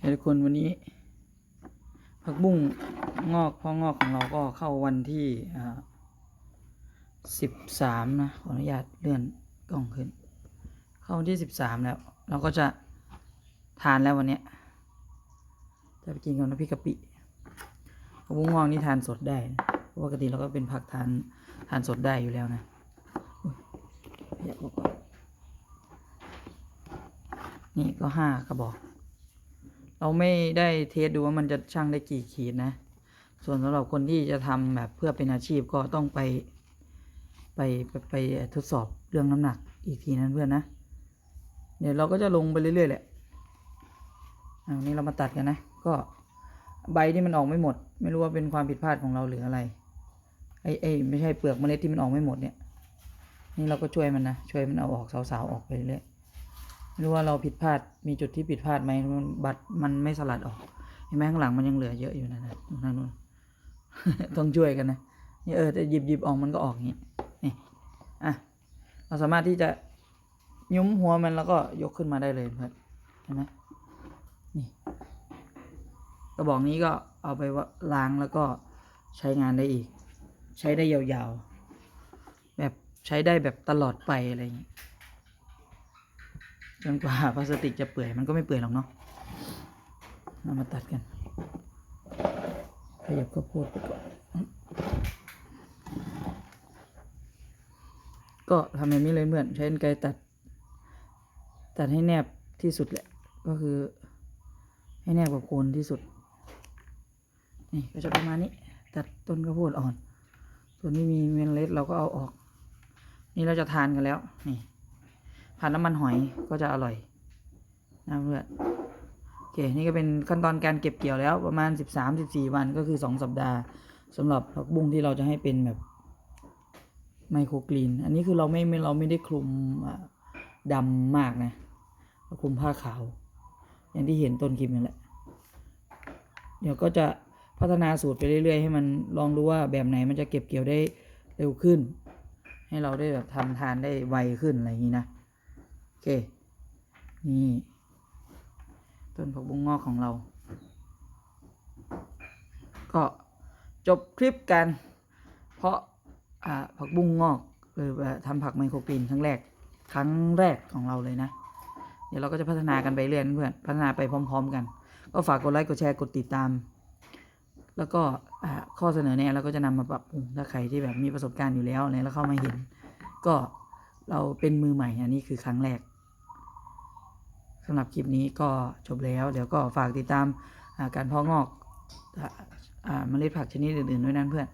ทุกคนวันนี้ ผักบุ้งงอกพ่องอกของเราก็เข้าวันที่สิบสามนะขออนุญาตเลื่อนกล้องขึ้น เข้าวันที่สิบสามแล้ว เราก็จะทานแล้ววันนี้จะไปกินกับน้ำพริกกะปิผักบุ้งงอกนี่ทานสดได้นะเพราะปกติเราก็เป็นผักทานทานสดได้อยู่แล้วนะนี่ก็ห้ากระบอก เราไม่ได้เทสดูว่ามันจะช่างได้กี่ขีดนะ ส่วนสำหรับคนที่จะทำแบบเพื่อเป็นอาชีพก็ต้องไปไปไปไปทดสอบเรื่องน้ำหนักอีกทีนั้นเพื่อนนะ เดี๋ยวเราก็จะลงไปเรื่อยๆแหละอันนี้เรามาตัดกันนะ ก็ใบที่มันออกไม่หมด ไม่รู้ว่าเป็นความผิดพลาดของเราหรืออะไรไอ้ไอ้ไม่ใช่เปลือกเมล็ดที่มันออกไม่หมดเนี่ย นี่เราก็ช่วยมันนะ ช่วยมันเอาออกสาวๆออกไปเรื่อย ไม่รู้ว่าเราผิดพลาดมีจุดที่ผิดพลาดไหมบัตรมันไม่สลัดออกเห็นไหมข้างหลังมันยังเหลือเยอะอยู่นะนะทางนู้นต้องช่วยกันนะนี่เออแต่หยิบหยิบออกมันก็ออกอย่างนี้นี่อะเราสามารถที่จะยุ้มหัวมันแล้วก็ยกขึ้นมาได้เลยเพื่อนเห็นไหมนี่กระบอกนี้ก็เอาไปล้างแล้วก็ใช้งานได้อีก ใช้ได้ยาวๆแบบใช้ได้แบบตลอดไปอะไรอย่างนี้ จนกว่าพลาสติกจะเปื่อยมันก็ไม่เปื่อยหรอกเนาะเรามาตัดกันขยับข้าวโพดไปก่อนก็ทำแบบนี้เลยเพื่อนใช้กรรไกรตัด ตัดให้แนบที่สุดแหละ ก็คือ ให้แนบกับโคนที่สุด นี่ก็จะประมาณนี้ ตัดต้นข้าวโพดอ่อน ส่วนที่มีเมล็ดเราก็เอาออก นี่เราจะทานกันแล้ว นี่ ผัดน้ำมันหอยก็จะอร่อยนะเพื่อนโอเคนี่ก็เป็นขั้นตอนการเก็บเกี่ยวแล้วประมาณ 13-14 วันก็คือ2สัปดาห์สำหรับผักบุ้งที่เราจะให้เป็นแบบไมโครกรีน อันนี้คือเราไม่เราไม่ได้คลุมดำมากนะเราคลุมผ้าขาว อย่างที่เห็นต้นคลิปนั่นแหละ เดี๋ยวก็จะพัฒนาสูตรไปเรื่อยๆ ให้มันลองดูว่าแบบไหนมันจะเก็บเกี่ยวได้เร็วขึ้น ให้เราได้แบบทำทานได้ไวขึ้นอะไรอย่างนี้นะ นี่ ต้นผักบุ้งงอกของเรา ก็จบคลิปกัน เพราะผักบุ้งงอกหรือทำผักไมโครกรีนครั้งแรก ครั้งแรกของเราเลยนะ เดี๋ยวเราก็จะพัฒนากันไปเรื่อยเพื่อนพัฒนาไปพร้อม ๆ กัน ก็ฝากกดไลค์กดแชร์กดติดตาม แล้วก็ข้อเสนอแนะเราก็จะนำมาปรับปรุงถ้าใครที่แบบมีประสบการณ์อยู่แล้วเนี่ยแล้วเข้ามาเห็น ก็เราเป็นมือใหม่อันนี้คือครั้งแรก สำหรับคลิปนี้ก็จบแล้ว เดี๋ยวก็ฝากติดตามาการเพาะงอกอเมล็ดผักชนิดอื่นๆด้วยนะเพื่อน